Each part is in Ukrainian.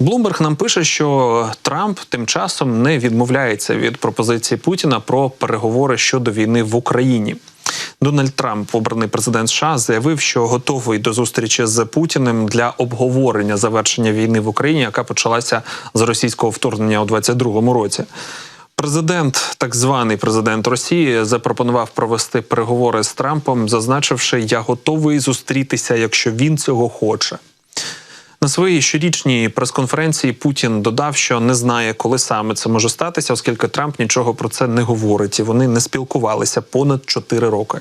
Блумберг нам пише, що Трамп тим часом не відмовляється від пропозиції Путіна про переговори щодо війни в Україні. Дональд Трамп, обраний президент США, заявив, що готовий до зустрічі з Путіним для обговорення завершення війни в Україні, яка почалася з російського вторгнення у 2022 році. Президент, так званий президент Росії, запропонував провести переговори з Трампом, зазначивши, я готовий зустрітися, якщо він цього хоче. На своїй щорічній прес-конференції Путін додав, що не знає, коли саме це може статися, оскільки Трамп нічого про це не говорить, і вони не спілкувалися понад 4 роки.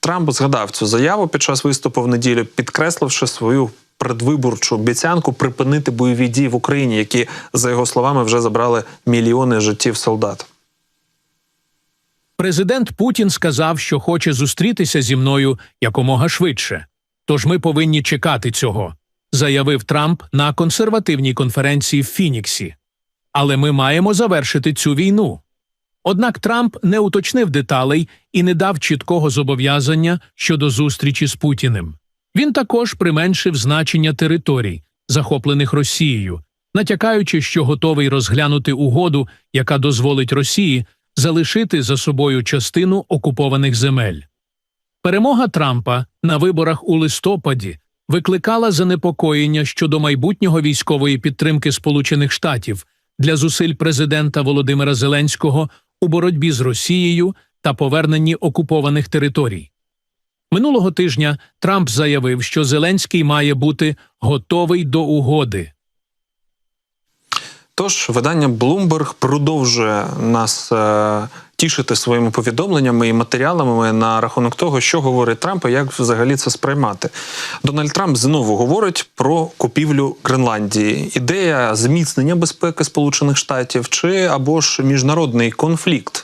Трамп згадав цю заяву під час виступу в неділю, підкресливши свою предвиборчу обіцянку припинити бойові дії в Україні, які, за його словами, вже забрали мільйони життів солдат. Президент Путін сказав, що хоче зустрітися зі мною якомога швидше. Тож ми повинні чекати цього, заявив Трамп на консервативній конференції в Фініксі. Але ми маємо завершити цю війну. Однак Трамп не уточнив деталей і не дав чіткого зобов'язання щодо зустрічі з Путіним. Він також применшив значення територій, захоплених Росією, натякаючи, що готовий розглянути угоду, яка дозволить Росії залишити за собою частину окупованих земель. Перемога Трампа на виборах у листопаді викликала занепокоєння щодо майбутнього військової підтримки Сполучених Штатів для зусиль президента Володимира Зеленського у боротьбі з Росією та поверненні окупованих територій. Минулого тижня Трамп заявив, що Зеленський має бути готовий до угоди. Тож видання Bloomberg продовжує нас е, тішити своїми повідомленнями і матеріалами на рахунок того, що говорить Трамп і як взагалі це сприймати. Дональд Трамп знову говорить про купівлю Гренландії. Ідея зміцнення безпеки Сполучених Штатів чи або ж міжнародний конфлікт.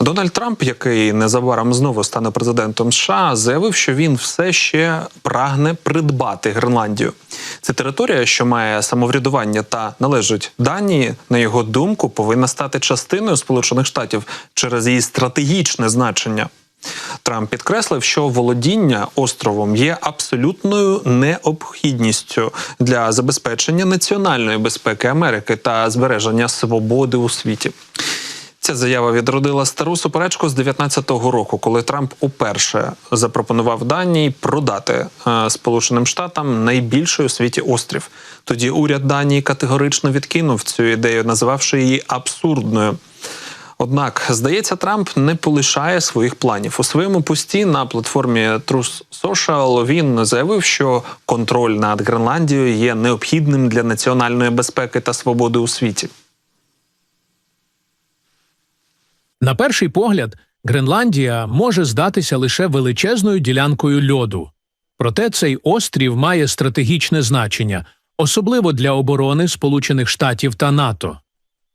Дональд Трамп, який незабаром знову стане президентом США, заявив, що він все ще прагне придбати Гренландію. Це територія, що має самоврядування та належить Данії, на його думку, повинна стати частиною Сполучених Штатів через її стратегічне значення. Трамп підкреслив, що володіння островом є абсолютною необхідністю для забезпечення національної безпеки Америки та збереження свободи у світі. Ця заява відродила стару суперечку з 19-го року, коли Трамп уперше запропонував Данії продати е, Сполученим Штатам найбільший у світі острів. Тоді уряд Данії категорично відкинув цю ідею, назвавши її абсурдною. Однак, здається, Трамп не полишає своїх планів у своєму пості на платформі Truth Social Він заявив, що контроль над Гренландією є необхідним для національної безпеки та свободи у світі. На перший погляд, Гренландія може здатися лише величезною ділянкою льоду. Проте цей острів має стратегічне значення, особливо для оборони Сполучених Штатів та НАТО.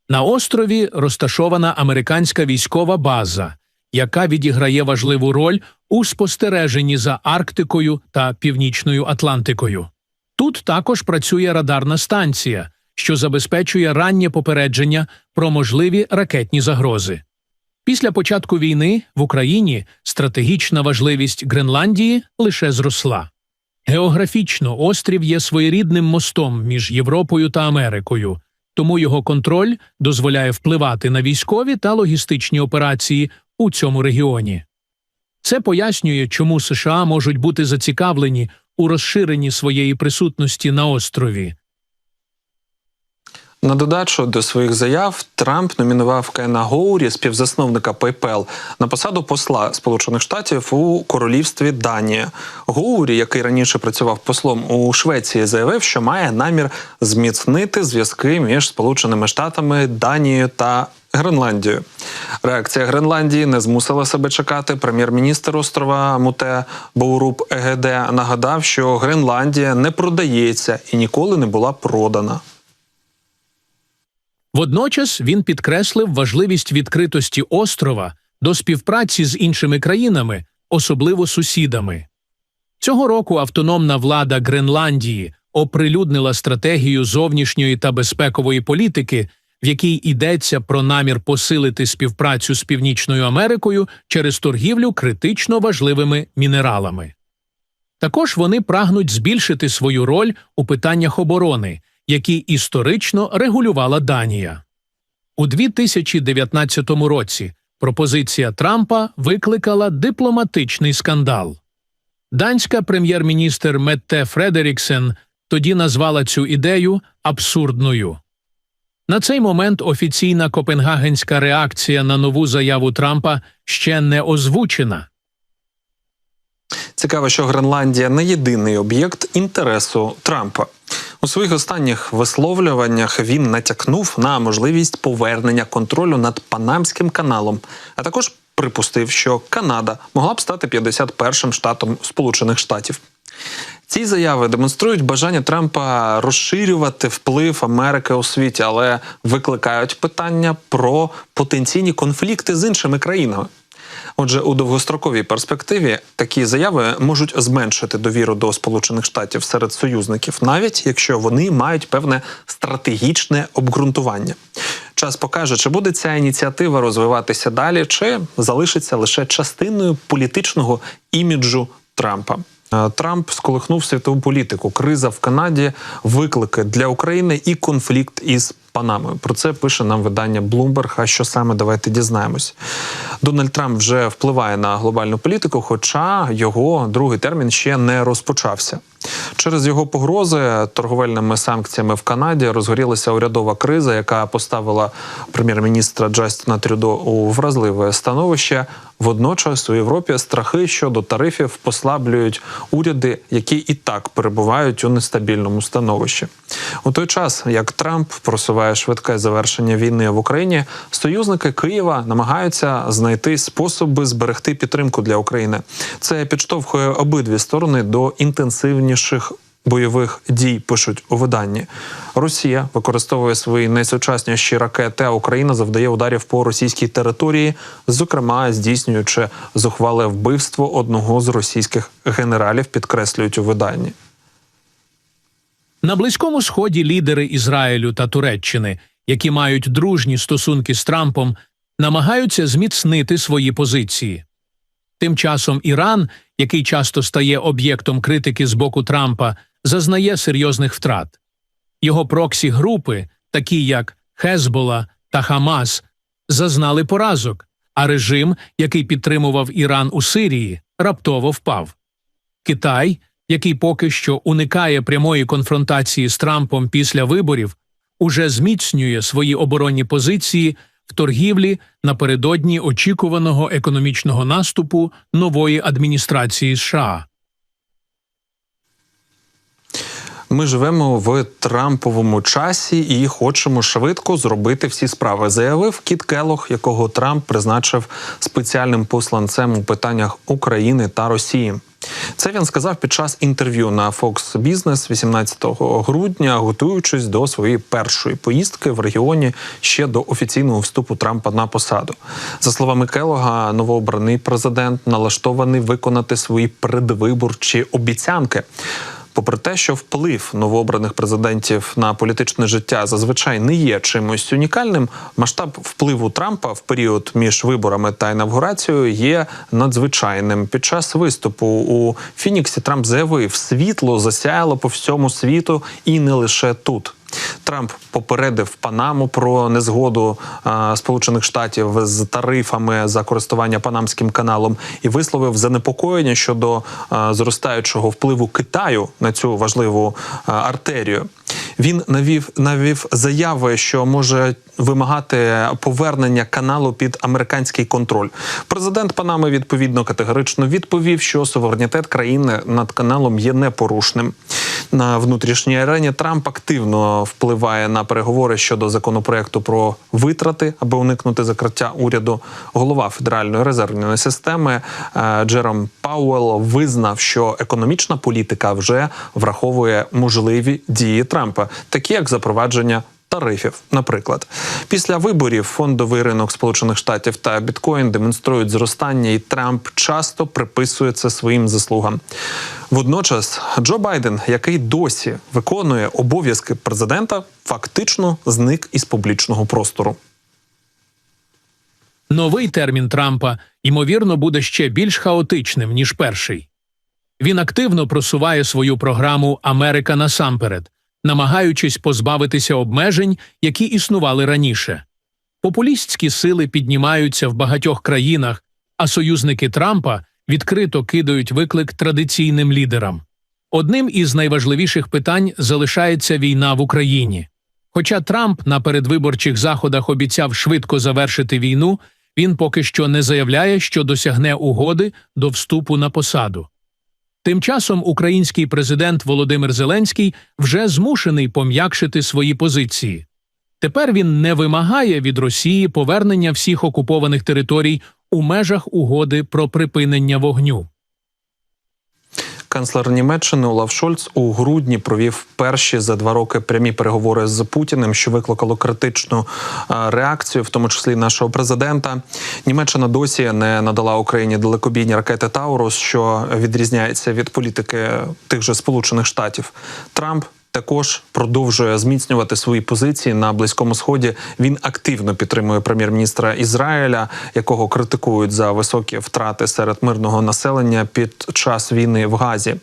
На острові розташована американська військова база, яка відіграє важливу роль у спостереженні за Арктикою та Північною Атлантикою. Тут також працює радарна станція, що забезпечує раннє попередження про можливі ракетні загрози. Після початку війни в Україні стратегічна важливість Гренландії лише зросла. Географічно острів є своєрідним мостом між Європою та Америкою, тому його контроль дозволяє впливати на військові та логістичні операції у цьому регіоні. Це пояснює, чому США можуть бути зацікавлені у розширенні своєї присутності на острові. На додачу до своїх заяв Трамп номінував Кена Гоурі, співзасновника PayPal, на посаду посла Сполучених Штатів у королівстві Данія. Гоурі, який раніше працював послом у Швеції, заявив, що має намір зміцнити зв'язки між Сполученими Штатами, Данією та Гренландією. Реакція Гренландії не змусила себе чекати. Прем'єр-міністр острова Муте Боуруб ЕГД нагадав, що Гренландія не продається і ніколи не була продана. Водночас він підкреслив важливість відкритості острова до співпраці з іншими країнами, особливо сусідами. Цього року автономна влада Гренландії оприлюднила стратегію зовнішньої та безпекової політики, в якій йдеться про намір посилити співпрацю з Північною Америкою через торгівлю критично важливими мінералами. Також вони прагнуть збільшити свою роль у питаннях оборони які історично регулювала Данія. У 2019 році пропозиція Трампа викликала дипломатичний скандал. Данська прем'єр-міністр Метте Фредеріксен тоді назвала цю ідею абсурдною. На цей момент офіційна копенгагенська реакція на нову заяву Трампа ще не озвучена. Цікаво, що Гренландія не єдиний об'єкт інтересу Трампа. У своїх останніх висловлюваннях він натякнув на можливість повернення контролю над Панамським каналом, а також припустив, що Канада могла б стати 51-м штатом Сполучених Штатів. Ці заяви демонструють бажання Трампа розширювати вплив Америки у світі, але викликають питання про потенційні конфлікти з іншими країнами. Отже, у довгостроковій перспективі такі заяви можуть зменшити довіру до Сполучених Штатів серед союзників, навіть якщо вони мають певне стратегічне обґрунтування. Час покаже, чи буде ця ініціатива розвиватися далі, чи залишиться лише частиною політичного іміджу Трампа. Е, Трамп сколихнув світову політику. Криза в Канаді, виклики для України і конфлікт із Панамою. Про це пише нам видання Bloomberg. А що саме давайте дізнаємось. Дональд Трамп вже впливає на глобальну політику, хоча його другий термін ще не розпочався. Через його погрози торговельними санкціями в Канаді розгорілася урядова криза, яка поставила прем'єр-міністра Джастіна Трюдо у вразливе становище. Водночас у Європі страхи щодо тарифів послаблюють уряди, які і так перебувають у нестабільному становищі. У той час, як Трамп просуває швидке завершення війни в Україні, союзники Києва намагаються знайти способи зберегти підтримку для України. Це підштовхує обидві сторони до інтенсивніших бойових дій. Пишуть у виданні. Росія використовує свої найсучасніші ракети, а Україна завдає ударів по російській території, зокрема здійснюючи зухвале вбивство одного з російських генералів, підкреслюють у виданні. На Близькому Сході лідери Ізраїлю та Туреччини, які мають дружні стосунки з Трампом, намагаються зміцнити свої позиції. Тим часом Іран, який часто стає об'єктом критики з боку Трампа, зазнає серйозних втрат. Його проксі групи, такі як Хезбола та Хамас, зазнали поразок, а режим, який підтримував Іран у Сирії, раптово впав. Китай, який поки що уникає прямої конфронтації з Трампом після виборів, уже зміцнює свої оборонні позиції в торгівлі напередодні очікуваного економічного наступу нової адміністрації США. Ми живемо в Трамповому часі і хочемо швидко зробити всі справи. Заявив Кіт Келох, якого Трамп призначив спеціальним посланцем у питаннях України та Росії. Це він сказав під час інтерв'ю на Fox Business 18 грудня, готуючись до своєї першої поїздки в регіоні ще до офіційного вступу Трампа на посаду. За словами Келога, новообраний президент налаштований виконати свої предвиборчі обіцянки. Попри те, що вплив новообраних президентів на політичне життя зазвичай не є чимось унікальним, масштаб впливу Трампа в період між виборами та інавгурацією є надзвичайним. Під час виступу у Фініксі Трамп заявив, світло засяяло по всьому світу і не лише тут. Трамп попередив Панаму про незгоду а, Сполучених Штатів з тарифами за користування Панамським каналом і висловив занепокоєння щодо а, зростаючого впливу Китаю на цю важливу а, артерію. Він навів навів заяви, що може вимагати повернення каналу під американський контроль. Президент Панами відповідно категорично відповів, що суверенітет країни над каналом є непорушним. На внутрішній арені Трамп активно впливає на переговори щодо законопроекту про витрати, аби уникнути закриття уряду. Голова Федеральної резервної системи е, Джером Пауелл визнав, що економічна політика вже враховує можливі дії Трампа, такі як запровадження. Тарифів, наприклад, після виборів фондовий ринок Сполучених Штатів та біткоін демонструють зростання, і Трамп часто приписує це своїм заслугам. Водночас, Джо Байден, який досі виконує обов'язки президента, фактично зник із публічного простору. Новий термін Трампа, ймовірно, буде ще більш хаотичним, ніж перший. Він активно просуває свою програму Америка насамперед, намагаючись позбавитися обмежень, які існували раніше. Популістські сили піднімаються в багатьох країнах, а союзники Трампа відкрито кидають виклик традиційним лідерам. Одним із найважливіших питань залишається війна в Україні. Хоча Трамп на передвиборчих заходах обіцяв швидко завершити війну, він поки що не заявляє, що досягне угоди до вступу на посаду. Тим часом український президент Володимир Зеленський вже змушений пом'якшити свої позиції. Тепер він не вимагає від Росії повернення всіх окупованих територій у межах угоди про припинення вогню. Канцлер Німеччини Олаф Шольц у грудні провів перші за два роки прямі переговори з Путіним, що викликало критичну е, реакцію, в тому числі нашого президента. Німеччина досі не надала Україні далекобійні ракети Таурус, що відрізняється від політики тих же Сполучених Штатів. Трамп. Також продовжує зміцнювати свої позиції на близькому сході. Він активно підтримує прем'єр-міністра Ізраїля, якого критикують за високі втрати серед мирного населення під час війни в Газі.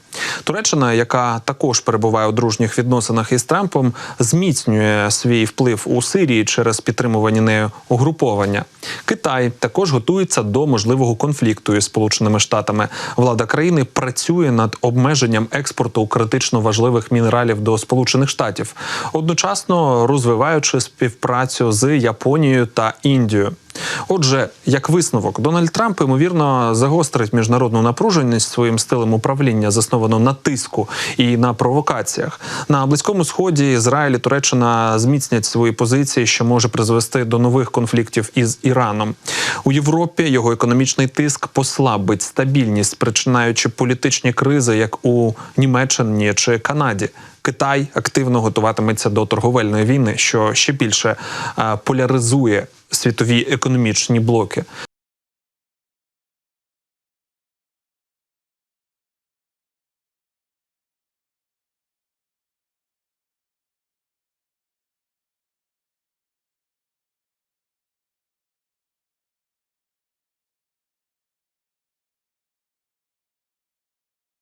Туреччина, яка також перебуває у дружніх відносинах із Трампом, зміцнює свій вплив у Сирії через підтримувані нею угруповання. Китай також готується до можливого конфлікту із Сполученими Штатами. Влада країни працює над обмеженням експорту критично важливих мінералів до Сполучених Штатів, одночасно розвиваючи співпрацю з Японією та Індією. Отже, як висновок, Дональд Трамп ймовірно загострить міжнародну напруженість своїм стилем управління, засновано на тиску і на провокаціях. На близькому сході Ізраїль і Туреччина зміцнять свої позиції, що може призвести до нових конфліктів із Іраном. У Європі його економічний тиск послабить стабільність, спричинаючи політичні кризи, як у Німеччині чи Канаді. Китай активно готуватиметься до торговельної війни, що ще більше е, поляризує світові економічні блоки.